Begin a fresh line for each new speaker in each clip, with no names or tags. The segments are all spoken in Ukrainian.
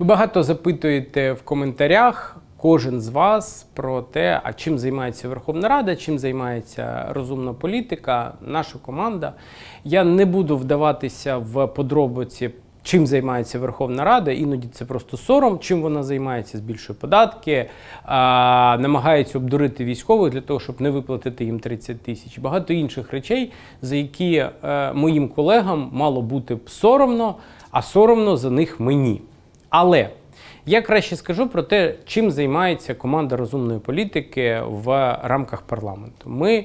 Ви багато запитуєте в коментарях. Кожен з вас про те, а чим займається Верховна Рада, чим займається розумна політика, наша команда. Я не буду вдаватися в подробиці, чим займається Верховна Рада. Іноді це просто сором, чим вона займається, збільшує податки, а, намагається обдурити військових для того, щоб не виплатити їм 30 тисяч. Багато інших речей, за які е, моїм колегам мало бути соромно, а соромно за них мені. Але я краще скажу про те, чим займається команда розумної політики в рамках парламенту. Ми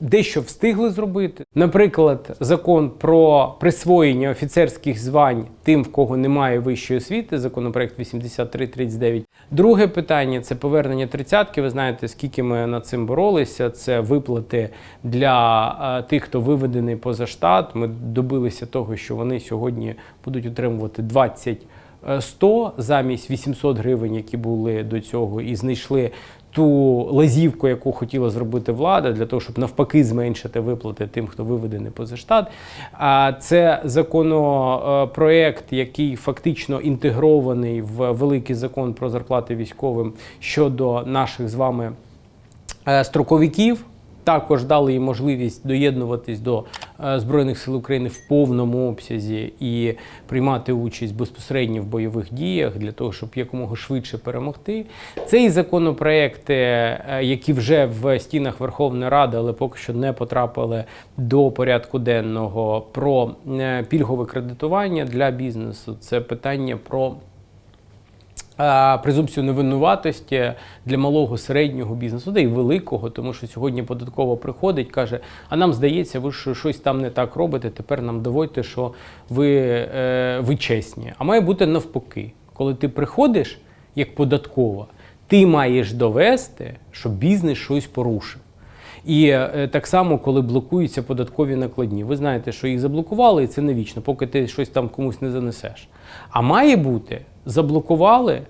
дещо встигли зробити. Наприклад, закон про присвоєння офіцерських звань тим, в кого немає вищої освіти, законопроект 8339. Друге питання це повернення тридцятки. Ви знаєте, скільки ми над цим боролися. Це виплати для тих, хто виведений поза штат. Ми добилися того, що вони сьогодні будуть отримувати 20 100 замість 800 гривень, які були до цього, і знайшли ту лазівку, яку хотіла зробити влада, для того, щоб навпаки зменшити виплати тим, хто виведений поза штат. А це законопроект, який фактично інтегрований в великий закон про зарплати військовим щодо наших з вами е, строковиків. Також дали їм можливість доєднуватись до Збройних сил України в повному обсязі і приймати участь безпосередньо в бойових діях для того, щоб якомога швидше перемогти. Цей законопроект, е, які вже в стінах Верховної Ради, але поки що не потрапили до порядку денного про е, пільгове кредитування для бізнесу. Це питання про е, презумпцію невинуватості для малого середнього бізнесу, та й великого, тому що сьогодні податково приходить, каже: а нам здається, ви щось там не так робите. Тепер нам доводьте, що ви, е, ви чесні. А має бути навпаки, коли ти приходиш як податкова, ти маєш довести, що бізнес щось порушив. І е, так само, коли блокуються податкові накладні. Ви знаєте, що їх заблокували, і це не вічно, поки ти щось там комусь не занесеш. А має бути, заблокували,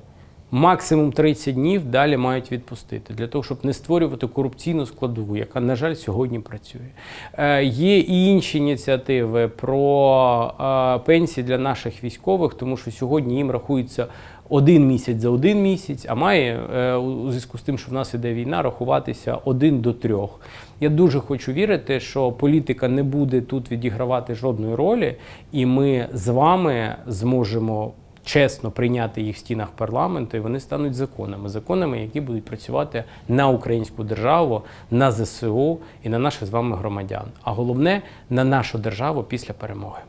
максимум 30 днів далі мають відпустити, для того, щоб не створювати корупційну складову, яка, на жаль, сьогодні працює. Е, є і інші ініціативи про е, пенсії для наших військових, тому що сьогодні їм рахується один місяць за один місяць, а має е, у зв'язку з тим, що в нас іде війна, рахуватися один до трьох. Я дуже хочу вірити, що політика не буде тут відігравати жодної ролі, і ми з вами зможемо. Чесно прийняти їх в стінах парламенту, і вони стануть законами, законами, які будуть працювати на українську державу, на ЗСУ і на наших з вами громадян. А головне на нашу державу після перемоги.